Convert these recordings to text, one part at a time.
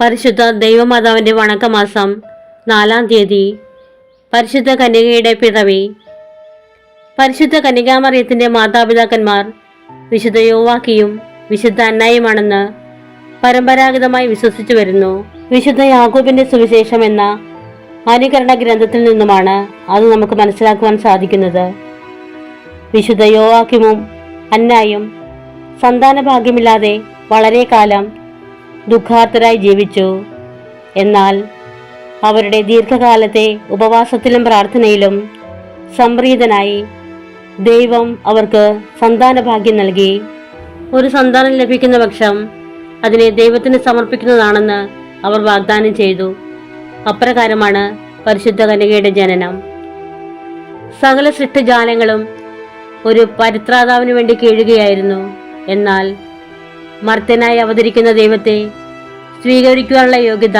പരിശുദ്ധ ദൈവമാതാവിന്റെ വണക്കമാസം നാലാം തീയതി. പരിശുദ്ധ കന്യകയുടെ പിറവി. പരിശുദ്ധ കന്യകാമറിയത്തിന്റെ മാതാപിതാക്കന്മാർ വിശുദ്ധ യോവാക്കിയും വിശുദ്ധ അന്നായുമാണെന്ന് പരമ്പരാഗതമായി വിശ്വസിച്ചു വരുന്നു. വിശുദ്ധ യാക്കോബിന്റെ സുവിശേഷം എന്ന അനുകരണ ഗ്രന്ഥത്തിൽ നിന്നുമാണ് അത് നമുക്ക് മനസ്സിലാക്കുവാൻ സാധിക്കുന്നത്. വിശുദ്ധ യോവാക്കിമും അന്നായും സന്താന ഭാഗ്യമില്ലാതെ വളരെ കാലം ദുഃഖാർത്തരായി ജീവിച്ചു. എന്നാൽ അവരുടെ ദീർഘകാലത്തെ ഉപവാസത്തിലും പ്രാർത്ഥനയിലും സംപ്രീതനായി ദൈവം അവർക്ക് സന്താന ഭാഗ്യം നൽകി. ഒരു സന്താനം ലഭിക്കുന്ന പക്ഷം അതിനെ ദൈവത്തിന് സമർപ്പിക്കുന്നതാണെന്ന് അവർ വാഗ്ദാനം ചെയ്തു. അപ്രകാരമാണ് പരിശുദ്ധ കന്യകയുടെ ജനനം. സകല സൃഷ്ടിജാലങ്ങളും ഒരു പരിത്രാതാവിന് വേണ്ടി കേഴുകയായിരുന്നു. എന്നാൽ മർത്തനായി അവതരിക്കുന്ന ദൈവത്തെ സ്വീകരിക്കുവാനുള്ള യോഗ്യത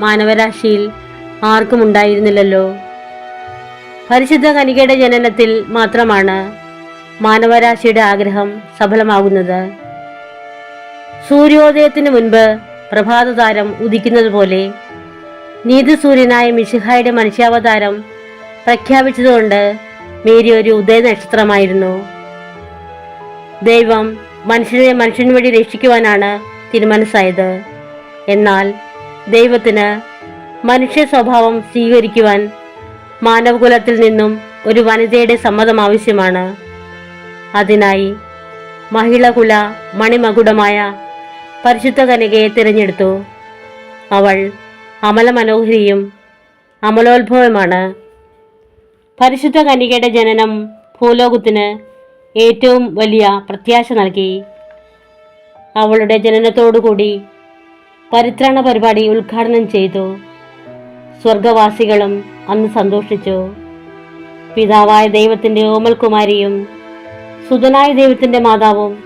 മാനവരാശിയിൽ ആർക്കും ഉണ്ടായിരുന്നില്ലല്ലോ. പരിശുദ്ധ കനികയുടെ ജനനത്തിൽ മാത്രമാണ് മാനവരാശിയുടെ ആഗ്രഹം സഫലമാകുന്നത്. സൂര്യോദയത്തിന് മുൻപ് പ്രഭാതതാരം ഉദിക്കുന്നത് പോലെ നീതിസൂര്യനായ മിശിഹായുടെ മനുഷ്യാവതാരം പ്രഖ്യാപിച്ചതുകൊണ്ട് മേരി ഒരു ഉദയ നക്ഷത്രമായിരുന്നു ദൈവം മനുഷ്യനെ മനുഷ്യന് വഴി രക്ഷിക്കുവാനാണ് തിരുമനസ്സായത് എന്നാൽ ദൈവത്തിന് മനുഷ്യ സ്വഭാവം സ്വീകരിക്കുവാൻ മാനവകുലത്തിൽ നിന്നും ഒരു വനിതയുടെ സമ്മതം ആവശ്യമാണ്. അതിനായി മഹിളകുല മണിമകുടമായ പരിശുദ്ധ കനികയെ തിരഞ്ഞെടുത്തു. അവൾ അമല മനോഹരിയും അമലോത്ഭവമാണ് പരിശുദ്ധ കനികയുടെ ജനനം ഭൂലോകത്തിന് ഏറ്റവും വലിയ പ്രത്യാശ നൽകി. അവളുടെ ജനനത്തോടുകൂടി പരിത്രാണ പരിപാടി ഉദ്ഘാടനം ചെയ്തു. സ്വർഗവാസികളും അന്ന് സന്തോഷിച്ചു. പിതാവായ ദൈവത്തിന്റെ ഓമൽകുമാരിയും സുതനായ ദൈവത്തിന്റെ മാതാവും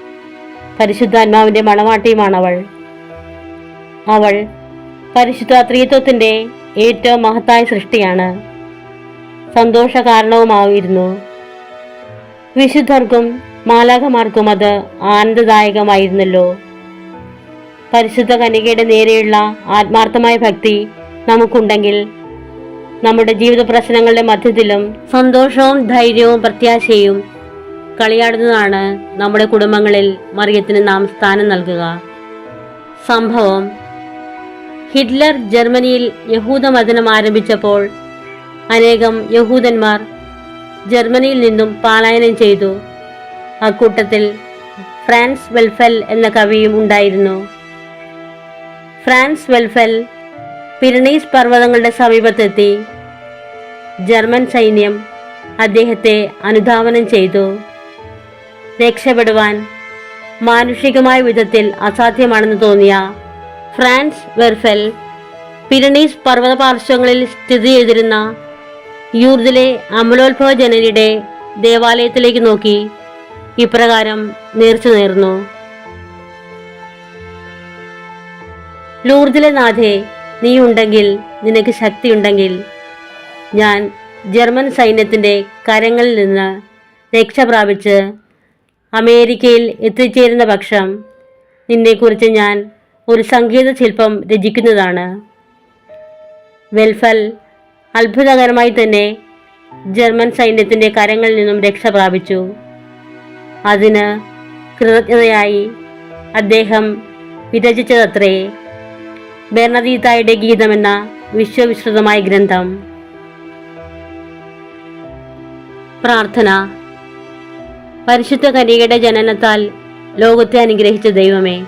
പരിശുദ്ധാത്മാവിന്റെ മണവാട്ടിയുമാണവൾ. അവൾ പരിശുദ്ധ ത്രീത്വത്തിന്റെ ഏറ്റവും മഹത്തായ സൃഷ്ടിയാണ്. സന്തോഷ കാരണവുമായിരുന്നു വിശുദ്ധർക്കും മാലാഖമാർക്കും അത് ആനന്ദദായകമായിരുന്നല്ലോ. പരിശുദ്ധ കനികയുടെ നേരെയുള്ള ആത്മാർത്ഥമായ ഭക്തി നമുക്കുണ്ടെങ്കിൽ നമ്മുടെ ജീവിത പ്രശ്നങ്ങളുടെ മധ്യത്തിലും സന്തോഷവും ധൈര്യവും പ്രത്യാശയും കളിയാടുന്നതാണ് നമ്മുടെ കുടുംബങ്ങളിൽ മറിയത്തിന് നാം സ്ഥാനം നൽകുക. സംഭവം ഹിറ്റ്ലർ ജർമ്മനിയിൽ യഹൂദമതനം ആരംഭിച്ചപ്പോൾ അനേകം യഹൂദന്മാർ ജർമ്മനിയിൽ നിന്നും പാലായനം ചെയ്തു. അക്കൂട്ടത്തിൽ ഫ്രാൻസ് വെൽഫെൽ എന്ന കവിയും ഉണ്ടായിരുന്നു. ഫ്രാൻസ് വെൽഫെൽ പിരണീസ് പർവതങ്ങളുടെ സമീപത്തെത്തി. ജർമ്മൻ സൈന്യം അദ്ദേഹത്തെ അനുധാവനം ചെയ്തു. രക്ഷപ്പെടുവാൻ മാനുഷികമായ വിധത്തിൽ അസാധ്യമാണെന്ന് തോന്നിയ ഫ്രാൻസ് വെർഫെൽ പിരണീസ് പർവത പാർശ്വങ്ങളിൽ സ്ഥിതി ചെയ്തിരുന്ന യൂർദിലെ അമലോത്ഭവ ജനനിയുടെ ദേവാലയത്തിലേക്ക് നോക്കി ഇപ്രകാരം നേർച്ചു നേർന്നു. ലൂർദിലെ നാഥേ നീ ഉണ്ടെങ്കിൽ നിനക്ക് ശക്തിയുണ്ടെങ്കിൽ ഞാൻ ജർമ്മൻ സൈന്യത്തിന്റെ കരങ്ങളിൽ നിന്ന് രക്ഷ പ്രാപിച്ച് അമേരിക്കയിൽ എത്തിച്ചേരുന്ന പക്ഷം നിന്നെക്കുറിച്ച് ഞാൻ ഒരു സംഗീത ശില്പം രചിക്കുന്നതാണ്. വെൽഫൽ അത്ഭുതകരമായി തന്നെ ജർമ്മൻ സൈന്യത്തിന്റെ കരങ്ങളിൽ നിന്നും രക്ഷ പ്രാപിച്ചു. അതിന് കൃതജ്ഞതയായി അദ്ദേഹം വിരചിച്ചതത്രേ. ബെർണദീതായുടെ ഗീതമെന്ന വിശ്വവിശ്രുതമായ ഗ്രന്ഥം. പ്രാർത്ഥന. പരിശുദ്ധ കനികയുടെ ജനനത്താൽ ലോകത്തെ അനുഗ്രഹിച്ച ദൈവമേ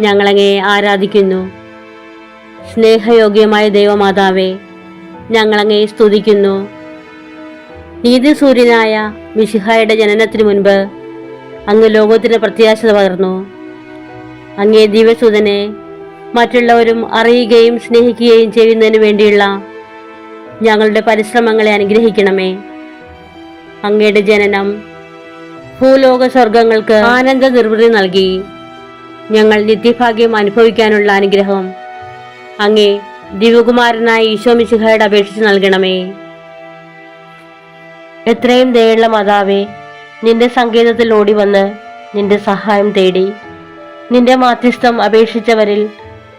ഞങ്ങളങ്ങയെ ആരാധിക്കുന്നു. സ്നേഹയോഗ്യമായ ദൈവമാതാവേ ഞങ്ങളങ്ങയെ സ്തുതിക്കുന്നു. നീതി സൂര്യനായ മിഷിഹായുടെ ജനനത്തിനു മുൻപ് അങ്ങ് ലോകത്തിന് പ്രത്യാശ പകർന്നു. അങ്ങേ ദിവസൂതനെ മറ്റുള്ളവരും അറിയുകയും സ്നേഹിക്കുകയും ചെയ്യുന്നതിന് വേണ്ടിയുള്ള ഞങ്ങളുടെ പരിശ്രമങ്ങളെ അനുഗ്രഹിക്കണമേ. അങ്ങയുടെ ജനനം ഭൂലോക സ്വർഗങ്ങൾക്ക് ആനന്ദ നിർവൃതി നൽകി ഞങ്ങൾ നിത്യഭാഗ്യം അനുഭവിക്കാനുള്ള അനുഗ്രഹം അങ്ങേ ദിവകുമാരനായ ഈശോ മിശിഹായോട് അപേക്ഷിച്ച് നൽകണമേ. എത്രയും ദയുള്ള മാതാവേ നിന്റെ സങ്കേതത്തിൽ ഓടി വന്ന് നിന്റെ സഹായം തേടി. നിന്റെ മാധ്യസ്ഥം അപേക്ഷിച്ചവരിൽ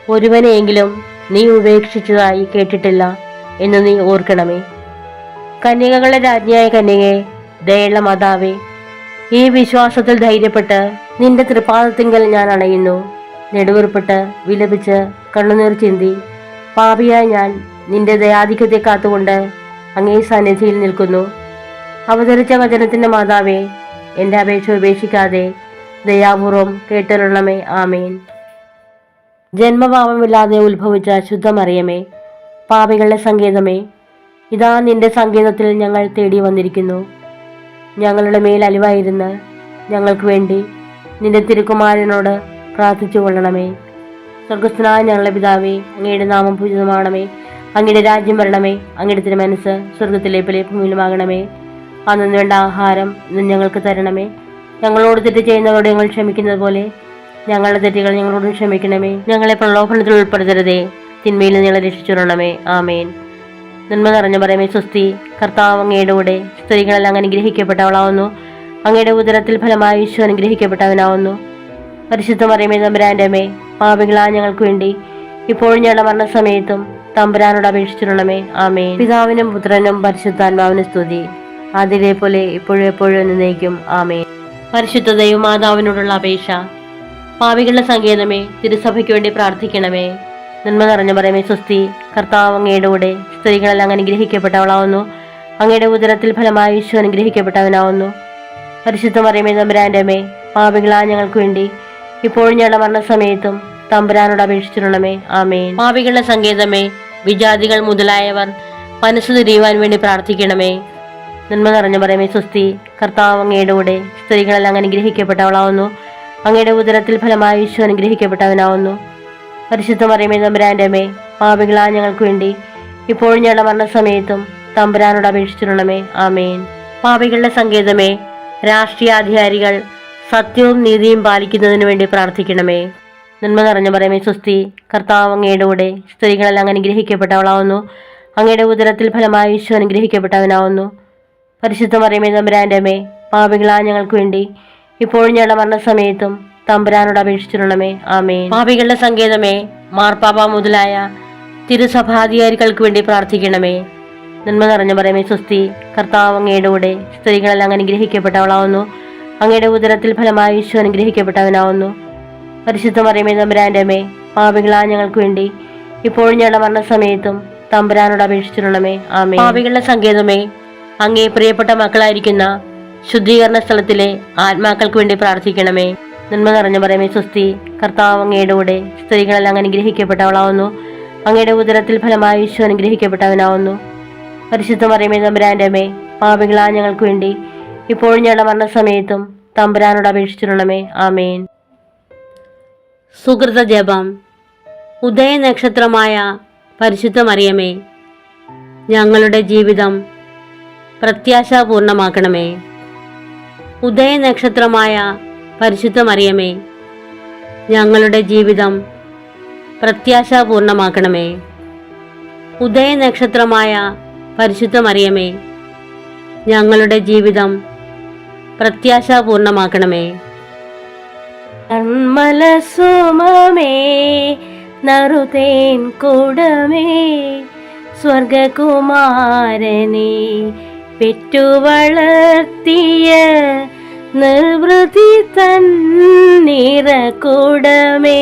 ഒരുവനെയെങ്കിലും നീ ഉപേക്ഷിച്ചതായി കേട്ടിട്ടില്ല എന്ന് നീ ഓർക്കണമേ. കന്യകകളുടെ രാജ്ഞിയായ കന്യകെ ദയുള്ള മാതാവേ ഈ വിശ്വാസത്തിൽ ധൈര്യപ്പെട്ട് നിന്റെ തൃപ്പാദത്തിങ്കൽ ഞാൻ അണയുന്നു. നെടുവേർപ്പെട്ട് വിലപിച്ച് കണ്ണുനീർ ചിന്തി. പാപിയായ ഞാൻ നിന്റെ ദയാധിക്യത്തെ കാത്തുകൊണ്ട് അങ്ങേ സന്നിധിയിൽ നിൽക്കുന്നു. അവതരിച്ച വചനത്തിന്റെ മാതാവേ എന്റെ അപേക്ഷ ഉപേക്ഷിക്കാതെ ദയാപൂർവം കേട്ടരുള്ളമേ ആമേൻ. ജന്മഭാവമില്ലാതെ ഉത്ഭവിച്ച ശുദ്ധമറിയമേ പാപികളുടെ സങ്കേതമേ ഇതാ നിന്റെ സങ്കേതത്തിൽ ഞങ്ങൾ തേടി വന്നിരിക്കുന്നു. ഞങ്ങളുടെ മേൽ അലിവായിരുന്ന് ഞങ്ങൾക്ക് വേണ്ടി നിന്റെ തിരുക്കുമാരനോട് പ്രാർത്ഥിച്ചു കൊള്ളണമേ സ്വർഗസ്ഥനായ ഞങ്ങളുടെ പിതാവേ അങ്ങയുടെ നാമം പൂജിതമാണമേ അങ്ങയുടെ രാജ്യം വരണമേ. അങ്ങയുടെ തിരുമനസ് സ്വർഗത്തിലെ പോലെ ഭൂമിയിലുമാകണമേ അന്നു വേണ്ട ആഹാരം ഇന്ന് ഞങ്ങൾക്ക് തരണമേ. ഞങ്ങളോട് തെറ്റ് ചെയ്യുന്നവരോട് ഞങ്ങൾ ക്ഷമിക്കുന്നത് പോലെ ഞങ്ങളുടെ തെറ്റുകൾ ഞങ്ങളോട് ക്ഷമിക്കണമേ. ഞങ്ങളെ പ്രലോഭനത്തിൽ ഉൾപ്പെടുത്തരുതേ. തിന്മയിൽ ഞങ്ങളെ രക്ഷിച്ചുകൊള്ളണമേ ആമേൻ. നന്മ നിറഞ്ഞ പറയുമേ സ്വസ്തി. കർത്താവ് അങ്ങയുടെ കൂടെ സ്ത്രീകളെല്ലാം അനുഗ്രഹിക്കപ്പെട്ടവളാവുന്നു. അങ്ങയുടെ ഉദരത്തിൽ ഫലമായി ഈശ്വരൻ അനുഗ്രഹിക്കപ്പെട്ടവനാവുന്നു. പരിശുദ്ധം മറിയമേ നമ്പരാന്റെ അമ്മേ പാപികളാ ഞങ്ങൾക്ക് വേണ്ടി ഇപ്പോഴും ഞങ്ങളുടെ മരണസമയത്തും തമ്പുരാനോട് അപേക്ഷിച്ചിട്ടുള്ളമേ. ആമേ പിതാവിനും പുത്രനും പരിശുദ്ധാത്മാവിനും സ്തുതി. അതിലെ പോലെ ഇപ്പോഴും എപ്പോഴും എന്നേക്കും. ആമേ പരിശുദ്ധ ദൈവമാതാവിനോടുള്ള അപേക്ഷ. പാവികളുടെ സങ്കേതമേ തിരുസഭയ്ക്ക് വേണ്ടി പ്രാർത്ഥിക്കണമേ. നന്മ നിറഞ്ഞ പറയുമേ സ്വസ്തി കർത്താവ് അങ്ങയുടെ കൂടെ സ്ത്രീകളെല്ലാം അനുഗ്രഹിക്കപ്പെട്ടവളാവുന്നു. അങ്ങയുടെ ഉദരത്തിൽ ഫലമായി ഈശോ അനുഗ്രഹിക്കപ്പെട്ടവനാവുന്നു. പരിശുദ്ധ മറിയമേ തമ്പുരാന്റെ മേ പാപികളാ ഞങ്ങൾക്ക് വേണ്ടി ഇപ്പോഴും ഞങ്ങളുടെ മരണസമയത്തും തമ്പുരാനോട് അപേക്ഷിച്ചിട്ടുള്ളമേ. ആമേൻ. പാപികളുടെ സങ്കേതമേ വിജാതികൾ മുതലായവർ മനസ്സ് തിരിയുവാൻ വേണ്ടി പ്രാർത്ഥിക്കണമേ. നന്മ നിറഞ്ഞു പറയുമേ സ്വസ്തി. കർത്താവ് അങ്ങയുടെ കൂടെ സ്ത്രീകളെല്ലാം അനുഗ്രഹിക്കപ്പെട്ടവളാവുന്നു. അങ്ങയുടെ ഉദരത്തിൽ ഫലമായി ഈശോ അനുഗ്രഹിക്കപ്പെട്ടവനാവുന്നു. പരിശുദ്ധ മറിയമേ തമ്പുരാന്റെ അമ്മേ പാപികളാ ഞങ്ങൾക്ക് വേണ്ടി ഇപ്പോഴും ഞങ്ങളുടെ മരണസമയത്തും തമ്പുരാനോട് അപേക്ഷിച്ചിട്ടുള്ളമേ. ആമേൻ. പാപികളുടെ സങ്കേതമേ രാഷ്ട്രീയാധികാരികൾ സത്യവും നീതിയും പാലിക്കുന്നതിന് വേണ്ടി പ്രാർത്ഥിക്കണമേ. നന്മ നിറഞ്ഞ പറയുമേ സ്വസ്തി കർത്താവ് അങ്ങയുടെ കൂടെ സ്ത്രീകളെല്ലാം അനുഗ്രഹിക്കപ്പെട്ടവളാവുന്നു. അങ്ങയുടെ ഉദരത്തിൽ ഫലമായി ഈശോ അനുഗ്രഹിക്കപ്പെട്ടവനാവുന്നു. പരിശുദ്ധ മറിയമേ തമ്പുരാന്റെ പാപികളാ ഞങ്ങൾക്ക് വേണ്ടി ഇപ്പോഴും ഞങ്ങളുടെ മരണസമയത്തും തമ്പുരാനോട് അപേക്ഷിച്ചിരണമേ ആമേ പാപികളുടെ സങ്കേതമേ മാർപ്പാപ്പ മുതലായ തിരുസഭാധികാരികൾക്ക് വേണ്ടി പ്രാർത്ഥിക്കണമേ. നന്മ നിറഞ്ഞ പറയുമേ സ്വസ്തി കർത്താവ് അങ്ങയുടെ കൂടെ സ്ത്രീകളെല്ലാം അനുഗ്രഹിക്കപ്പെട്ടവളാവുന്നു. അങ്ങയുടെ ഉദരത്തിൽ ഫലമായി ഈശോ അനുഗ്രഹിക്കപ്പെട്ടവനാവുന്നു. പരിശുദ്ധ മറിയമേ തമ്പുരാന്റെ അമ്മേ പാപികളാ ഞങ്ങൾക്ക് വേണ്ടി ഇപ്പോഴും ഞങ്ങളുടെ മരണസമയത്തും തമ്പുരാനോട് അപേക്ഷിച്ചിട്ടുള്ളമേ ആമേ പാപികളുടെ സങ്കേതമേ അങ്ങേ പ്രിയപ്പെട്ട മക്കളായിരിക്കുന്ന ശുദ്ധീകരണ സ്ഥലത്തിലെ ആത്മാക്കൾക്ക് വേണ്ടി പ്രാർത്ഥിക്കണമേ. നന്മ നിറഞ്ഞു പറയുമേ സ്വസ്തി കർത്താവ് അങ്ങയുടെ കൂടെ സ്ത്രീകളെല്ലാം അനുഗ്രഹിക്കപ്പെട്ടവളാവുന്നു. അങ്ങയുടെ ഉദരത്തിൽ ഫലമായി ഈശോ അനുഗ്രഹിക്കപ്പെട്ടവനാവുന്നു. പരിശുദ്ധ മറിയമേ തമ്പുരാന്റെ അമ്മേ പാപികളാ ഞങ്ങൾക്ക് വേണ്ടി ഇപ്പോഴും ഞങ്ങളുടെ മരണസമയത്തും തമ്പുരാനോട് അപേക്ഷിച്ചിട്ടുള്ളമേ. ആമേൻ. സുഹൃത ജപം. ഉദയനക്ഷത്രമായ പരിശുദ്ധ മറിയമേ ഞങ്ങളുടെ ജീവിതം പ്രത്യാശാപൂർണമാക്കണമേ. ഉദയനക്ഷത്രമായ പരിശുദ്ധ മറിയമേ ഞങ്ങളുടെ ജീവിതം പ്രത്യാശാപൂർണമാക്കണമേ. ഉദയനക്ഷത്രമായ പരിശുദ്ധ മറിയമേ ഞങ്ങളുടെ ജീവിതം പ്രത്യാശാപൂർണമാക്കണമേ. കൺമല സുമമേ നറുതേൻ കൂടമേ സ്വർഗകുമാരനെ പെറ്റുവളർത്തിയ നിർവൃതി തന്നിറ കൂടമേ.